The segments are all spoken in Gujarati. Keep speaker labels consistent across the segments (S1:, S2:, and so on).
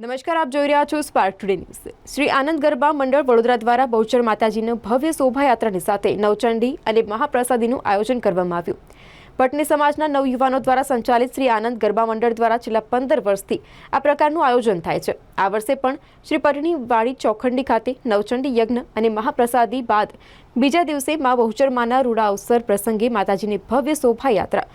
S1: નમસ્કાર, આપ જોઈ રહ્યા છો Spark Today News Shri Anand Garba Mandal Vadodara દ્વારા બહુચર માતાજીનું ભવ્ય શોભાયાત્રાની સાથે નવચંડી અને મહાપ્રસાદીનું આયોજન કરવામાં આવ્યું. પટની સમાજના નવયુવાનો દ્વારા સંચાલિત શ્રી આનંદ ગરબા મંડળ દ્વારા છેલ્લા પંદર વર્ષથી આ પ્રકારનું આયોજન થાય છે. આ વર્ષે પણ શ્રી પટણી વાડી ચોખંડી ખાતે નવચંડી યજ્ઞ અને મહાપ્રસાદી બાદ બીજા દિવસે મા બહુચર માના રૂડા અવસર પ્રસંગે માતાજીની ભવ્ય શોભાયાત્રા.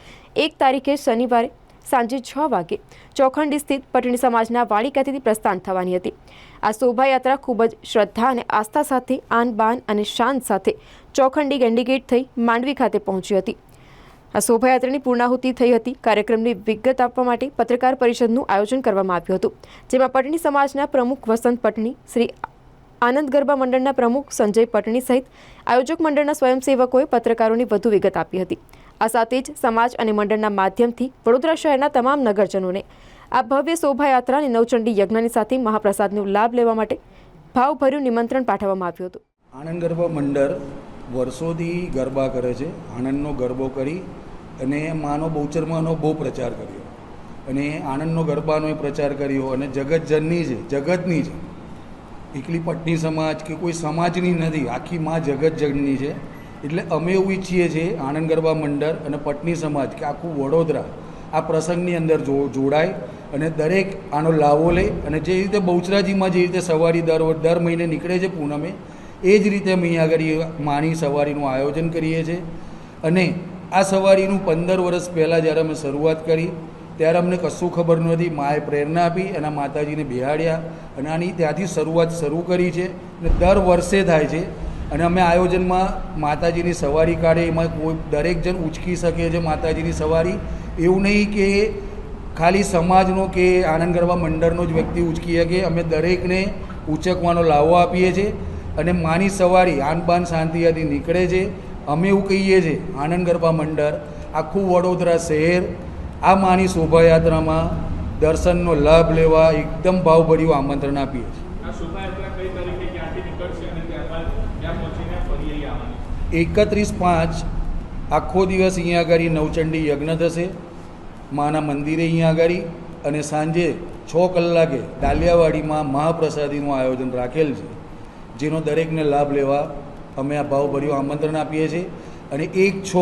S1: એક તારીખે શનિવારે સાંજે છ વાગે ચોખંડી સ્થિત પટણી સમાજના વાડી ખાતેથી પ્રસ્થાન થવાની હતી. આ શોભાયાત્રા ખૂબ જ શ્રદ્ધા અને આસ્થા સાથે આન બાન અને શાન સાથે ચોખંડી ગેન્ડીગેટ થઈ માંડવી ખાતે પહોંચી હતી. આ શોભાયાત્રાની પૂર્ણાહુતિ થઈ હતી. કાર્યક્રમની વિગત આપવા માટે પત્રકાર પરિષદનું આયોજન કરવામાં આવ્યું હતું, જેમાં પટણી સમાજના પ્રમુખ વસંત પટણી, શ્રી આનંદ ગરબા મંડળના પ્રમુખ સંજય પટણી સહિત આયોજક મંડળના સ્વયંસેવકોએ પત્રકારોની વધુ વિગત આપી હતી. આ સાથે જ સમાજ અને મંડળના માધ્યમથી વડોદરા શહેરના તમામ નગરજનોને આ ભવ્ય શોભાયાત્રા અને નવચંડી યજ્ઞની સાથે મહાપ્રસાદનો લાભ લેવા માટે ભાવભર્યું નિમંત્રણ પાઠવવામાં આવ્યું હતું.
S2: આણંદ ગરબા મંડળ વર્ષોથી ગરબા કરે છે. આણંદનો ગરબો કરી અને માનો બહુચરમાંનો બહુ પ્રચાર કર્યો. અને આણંદનો ગરબાનો પ્રચાર કર્યો અને જગતજનની છે જગતની છે એકલી પટની સમાજ કે કોઈ સમાજની નથી, આખી માં જગતજનની છે. એટલે અમે એવું ઈચ્છીએ છીએ, આણંદ ગરબા મંડળ અને પટની સમાજ કે આખું વડોદરા આ પ્રસંગની અંદર જોડાય અને દરેક આનો લાવો લે અને જે રીતે બહુચરાજીમાં જે રીતે સવારી દર દર મહિને નીકળે છે પૂનમે, એ જ રીતે અમે અહીંયા આગળ માણી સવારીનું આયોજન કરીએ છીએ. અને આ સવારીનું પંદર વર્ષ પહેલાં જ્યારે અમે શરૂઆત કરી, ત્યારે અમને કશું ખબર નથી માએ પ્રેરણા આપી, એના માતાજીને બિહાડ્યા અને આની ત્યાંથી શરૂઆત શરૂ કરી છે. અને દર વર્ષે થાય છે અને અમે આયોજનમાં માતાજીની સવારી કાઢે, એમાં કોઈ દરેક જણ ઉચકી શકે છે માતાજીની સવારી. એવું નહીં કે ખાલી સમાજનો કે આનંદ ગરબા મંડળનો જ વ્યક્તિ ઉચકી શકે. અમે દરેકને ઉચકવાનો લાવો આપીએ છીએ અને માની સવારી આનબાન શાંતિયાથી નીકળે છે. અમે એવું કહીએ છીએ, આનંદ ગરબા મંડળ, આખું વડોદરા શહેર આ માની શોભાયાત્રામાં દર્શનનો લાભ લેવા એકદમ ભાવભર્યું આમંત્રણ આપીએ છીએ
S3: આ શોભાયાત્રા કઈ તારીખે ક્યાંથી નીકળશે અને ત્યારબાદ ક્યાં પહોંચીને ફરી અહીં આવવાની
S2: એકત્રીસ પાંચ આખો દિવસ અહીંયા આગળ નવચંડી યજ્ઞ થશે. માના મંદિરે અહીંયા આગળ અને સાંજે છ કલાકે ડાલિયાવાડીમાં મહાપ્રસાદીનું આયોજન રાખેલ છે, જેનો દરેકને લાભ લેવા અમે આ ભાવભર્યું આમંત્રણ આપીએ છીએ. અને એક છ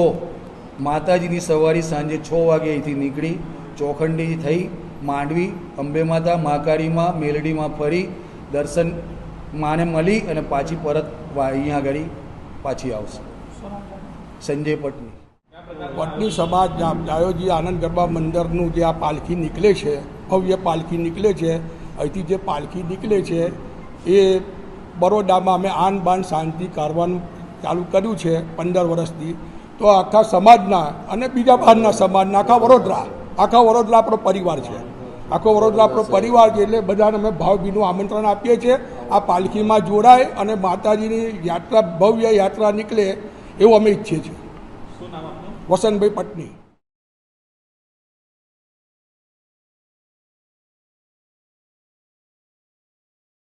S2: માતાજીની સવારી સાંજે છ વાગે અહીંથી નીકળી, ચોખંડી થઈ, માંડવી, અંબે માતા મહાકાળીમાં મેલડીમાં ફરી, દર્શન માને મળી અને પાછી પરત અહીંયા આગળ પાછી આવશે. સંજય પટની.
S4: પટની સમાજના દાયોજી આનંદ ગરબા મંદિરનું જે આ પાલખી નીકળે છે, ભવ્ય પાલખી નીકળે છે, અહીંથી જે પાલખી નીકળે છે, એ બરોડામાં અમે આન બાન શાંતિ કારવાનું ચાલુ કર્યું છે પંદર વર્ષથી. તો આખા સમાજના અને બીજા બહારના સમાજના, આખા વડોદરા આખા વડોદરા આપણો પરિવાર છે. આખો વડોદરા આપણો પરિવાર છે એટલે બધાને અમે ભાવભીનું આમંત્રણ આપીએ છીએ. આ પાલખીમાં જોડાય અને માતાજીની યાત્રા ભવ્ય યાત્રા નીકળે એવું અમે ઈચ્છીએ છીએ. વસંતભાઈ પટની.